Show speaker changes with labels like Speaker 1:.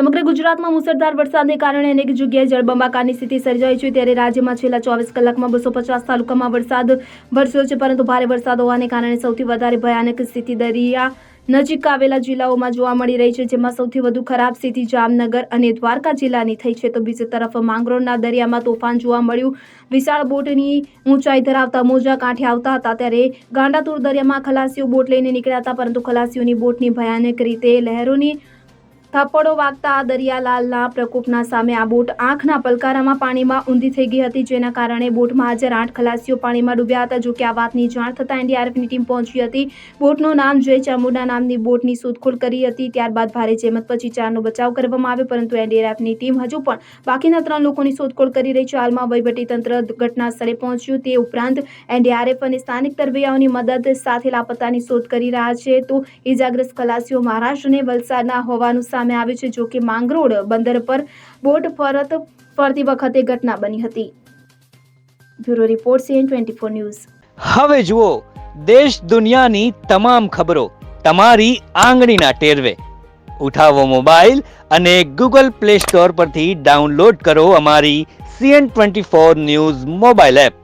Speaker 1: સમગ્ર ગુજરાતમાં મુસળધાર વરસાદને કારણે અનેક જગ્યાએ જળબંબાકારની સ્થિતિ સર્જાઈ છે. ત્યારે રાજ્યમાં છેલ્લા ચોવીસ કલાકમાં બસો પચાસ તાલુકામાં વરસાદ વરસ્યો છે, પરંતુ ભારે વરસાદ હોવાને કારણે સૌથી વધારે ભયાનક સ્થિતિ દરિયા નજીક આવેલા જિલ્લાઓમાં જોવા મળી રહી છે, જેમાં સૌથી વધુ ખરાબ સ્થિતિ જામનગર અને દ્વારકા જિલ્લાની થઈ છે. તો બીજી તરફ માંગરોળના દરિયામાં તોફાન જોવા મળ્યું. વિશાળ બોટની ઊંચાઈ ધરાવતા મોજા કાંઠે આવતા હતા. ત્યારે ગાંડાતુર દરિયામાં ખલાસીઓ બોટ લઈને નીકળ્યા હતા, પરંતુ ખલાસીઓની બોટની ભયાનક રીતે લહેરોની થપ્પડો વાગતા દરિયાલાલના પ્રકોપના સામે આ બોટ આંખના પલકારામાં પાણીમાં ઊંધી થઈ ગઈ હતી, જેના કારણે બોટમાં હાજર આઠ ખલાસીઓ પાણીમાં ડૂબ્યા હતા. જોકે આ વાતની જાણ થતાં એનડીઆરએફની ટીમ પહોંચી હતી. બોટનું નામ જય ચામુંડા નામની બોટની શોધખોળ કરી હતી. ત્યારબાદ ભારે જહેમત પછી ચારનો બચાવ કરવામાં આવ્યો, પરંતુ એનડીઆરએફની ટીમ હજુ પણ બાકીના ત્રણ લોકોની શોધખોળ કરી રહી છે. હાલમાં વહીવટીતંત્ર ઘટના સ્થળે પહોંચ્યું. તે ઉપરાંત એનડીઆરએફ અને સ્થાનિક તરવૈયાઓની મદદ સાથે લાપતાની શોધ કરી રહ્યા છે. તો ઇજાગ્રસ્ત ખલાસીઓ મહારાષ્ટ્ર અને વલસાડના હોવાનું સામે આવી છે જો કે માંગરોળ બંદર પર બોટ ફરત ફરતી વખતે ઘટના બની હતી. Bureau report CN twenty four news.
Speaker 2: હવે જુઓ, દેશ દુનિયાની તમામ ખબરો તમારી આંગળીના ટેરવે. ઉઠાવો મોબાઈલ અને ગૂગલ પ્લે સ્ટોર પરથી ડાઉનલોડ કરો અમારી CN twenty four news mobile app.